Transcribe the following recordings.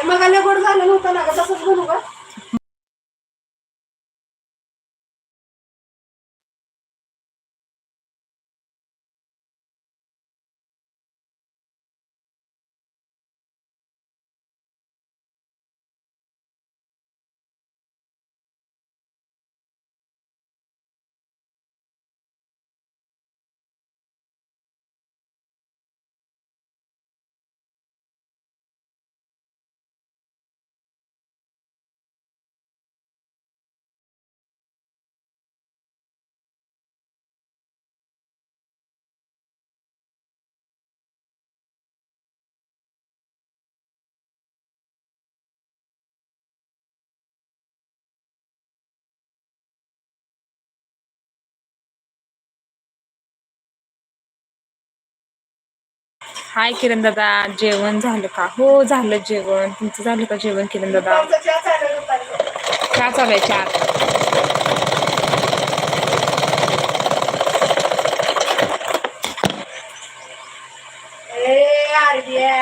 ते मग गोड झालं नव्हतं ना का तसंच बनू का हाय किरण दादा जेवण झालं का? हो झालं जेवण. तुमचं झालं का जेवण किरण दादा? चहा चालू आहे आरडिया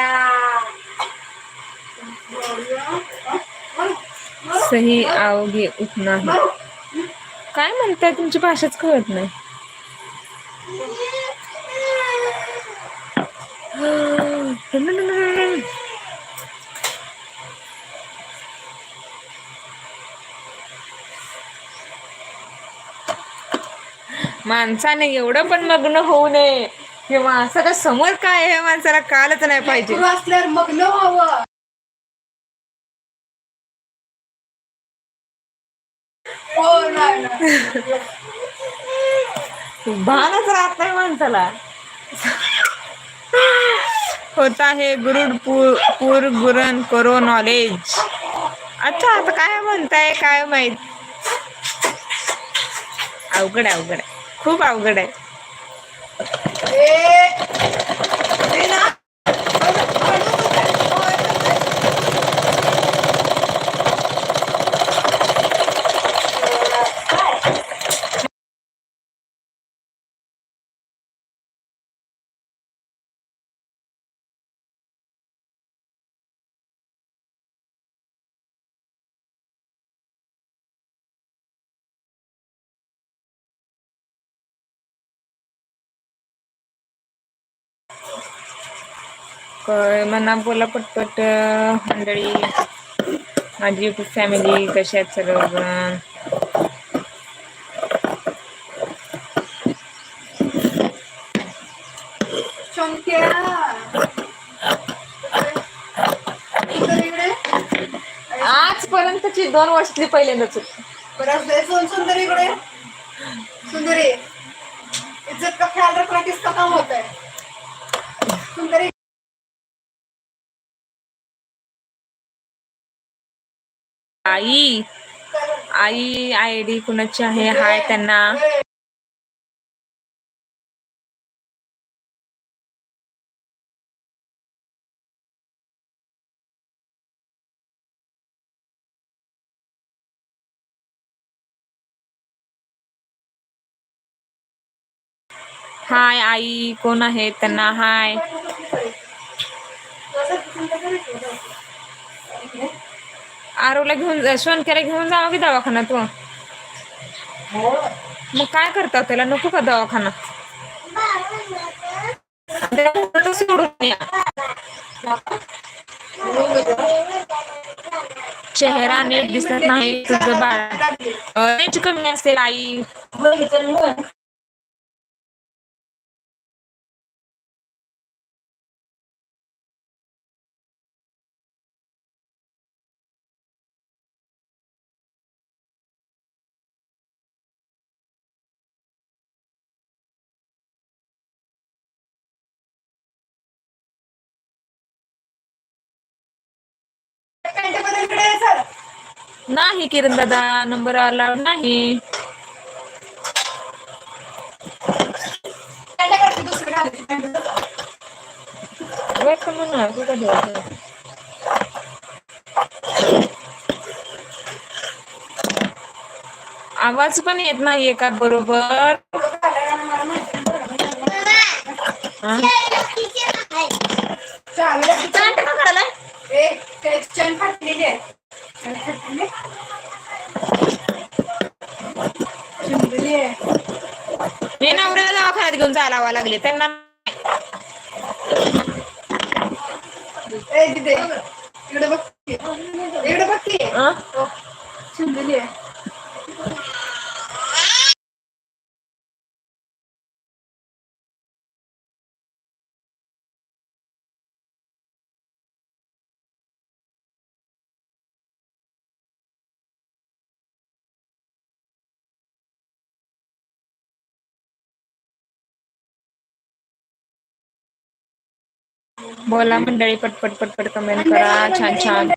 सही आओगे उठना है काय म्हणताय? तुमची भाषाच कळत नाही. माणसाने एवढं पण मग्न होऊ नये. हे माणसाच्या समोर काय आहे हे माणसाला कालच नाही पाहिजे. असल्यावर मग्न व्हावं. हो. भानच राहत नाही माणसाला. होता आहे गुरुड पूर पूर गुरण करो नॉलेज अच्छा आता काय म्हणताय काय माहीत? अवघड आहे अवघड आहे. खूप अवघड आहे. म्हणा बोला पटपट मंडळी. माझी युट्यूब फॅमिली कशी आहेत सर्वजण. आजपर्यंतची दोन वर्षातली पहिल्यांदाच सुंदरी इकडे. सुंदरी इज्जत का ख्याल रखना किसका काम होता है सुंदरी आई आई आय डी कुणाची हाय त्यांना. हाय आई त्यांना हाय. आरोला घेऊन जा सोनक्याला घेऊन जावं की दवाखाना तू मग काय करता त्याला? नको का दवाखाना? चेहरा नीट दिसत नाही तुझं बाळ. कमी असेल आई. नाही किरण दादा नंबर आला नाही. आवाज पण येत नाहीये का बरोबर? चांगलं का करायला एक टेन्शन चिमलेली आहे चिमलेली आहे मी नवऱ्याला दवाखान्यात घेऊन चालावं लागले त्यांना ए तिथे इकडे बघ की. इकडे बघ बोला मंडळी पटपट पटपट कमेंट करा. छान छान.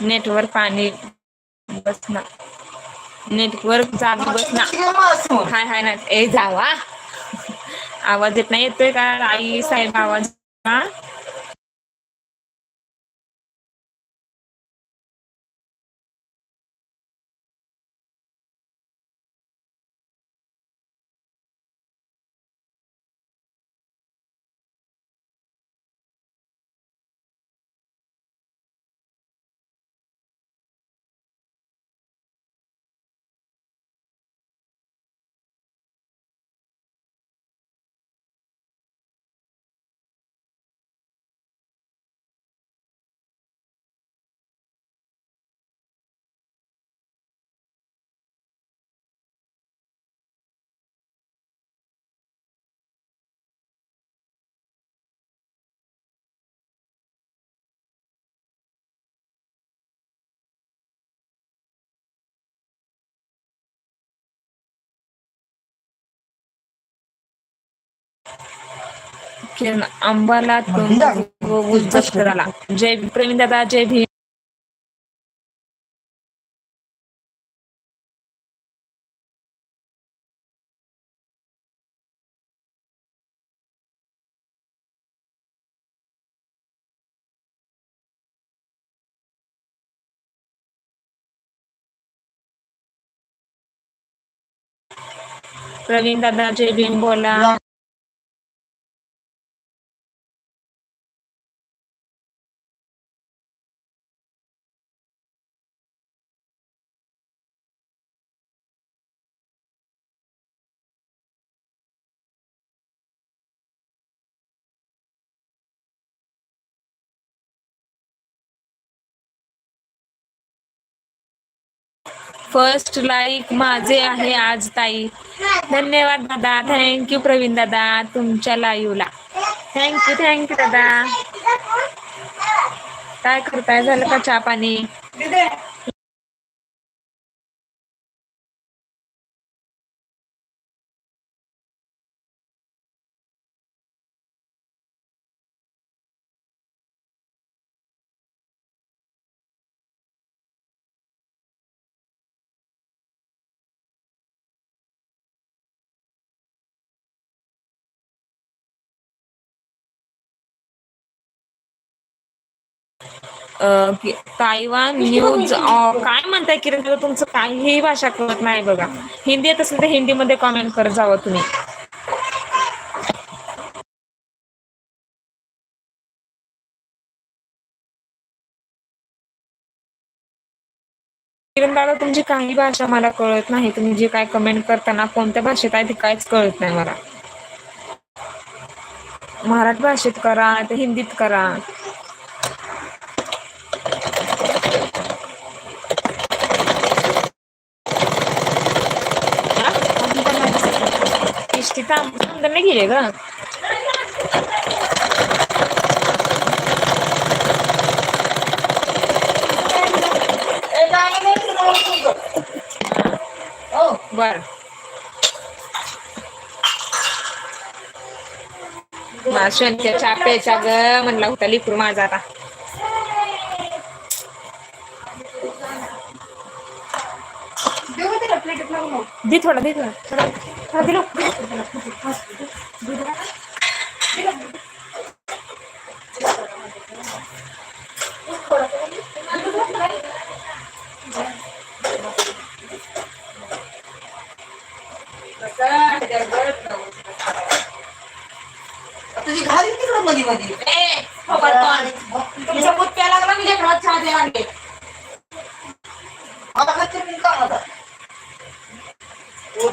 नेटवर पाणी बसना नेटवर्क चालू बसना हाय हाय ना. ए जावा. आवाज येत नाही येतोय का? आई साहेब आवाज किरण अंबाला कराला जय प्रवीण दादा जय भीम. प्रवीण दादा जय भीम बोला. फर्स्ट लाईक माझे आहे आज ताई. धन्यवाद दादा. थँक्यू प्रवीण दादा तुमच्या लाईव्हला थँक्यू थँक्यू दादा. काय करताय? झालं का चहा पाणी? तायवान न्यूज काय म्हणताय किरण? दादा तुमचं काहीही भाषा कळत नाही बघा. हिंदी येत असेल तर हिंदीमध्ये कॉमेंट करत जावं तुम्ही. किरण दादा तुमची काही भाषा मला कळत नाही. तुम्ही जे काय कमेंट करताना कोणत्या भाषेत आहे ते काहीच कळत नाही मला. मराठी भाषेत करा तर हिंदीत करा हा? तांब समजा नाही गेले ग बर माझ्या चाप्याच्या प्यायचा ग म्हणला होता लिकरू माझा आता देऊ का तिला प्लेटीत नको मग दे थोडा दे थोडा थोडा थोडा दिलो तुझी घाली तिकडं मध्ये मध्ये तुमच्या पुत्या लागला मी लेकरात चहा द्यायला आणले आता खाते मी का आता उद्या उद्या. जाऊ दे, गेलं. होय? करायचं.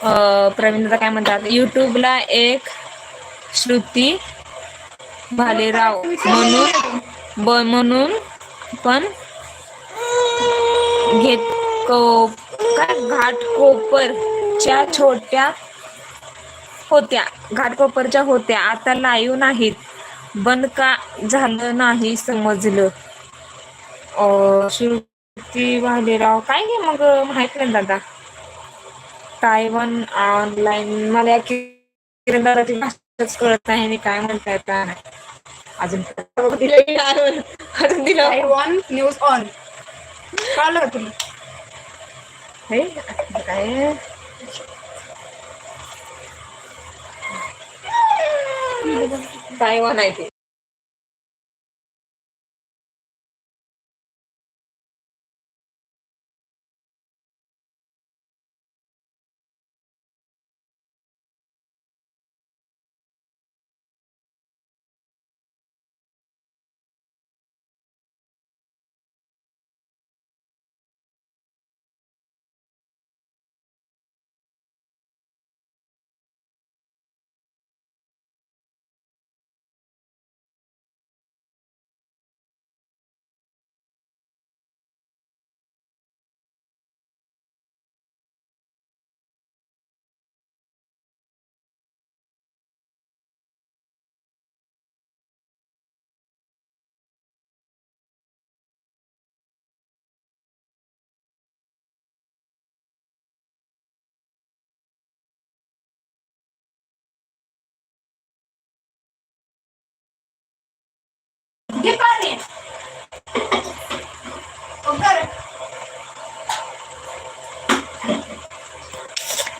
प्रवीण दादा काय म्हणतात? युट्यूबला एक श्रुती भालेराव म्हणून ब म्हणून पण घेत को काय? घाटकोपरच्या छोट्या होत्या. घाटकोपरच्या होत्या. आता लाईव्ह नाहीत. बंद का झालं नाही समजलं. श्रुती भालेराव काय घे मग? माहीत नाही दादा. तायवान ऑनलाईन मला कळत नाही आणि काय म्हणताय काय अजून की नाही? अजून दिलं want news on. कळलं तुला काय तायवान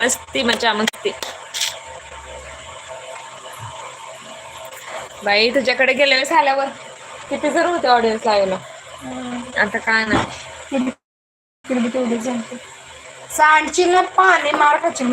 मस्ती मजा मस्ती बाई तुझ्याकडे गेल्या वेळेस आल्यावर किती जर होते ऑडियन्स लावायला आता काय नाही सांडची ना पाणी मार खाची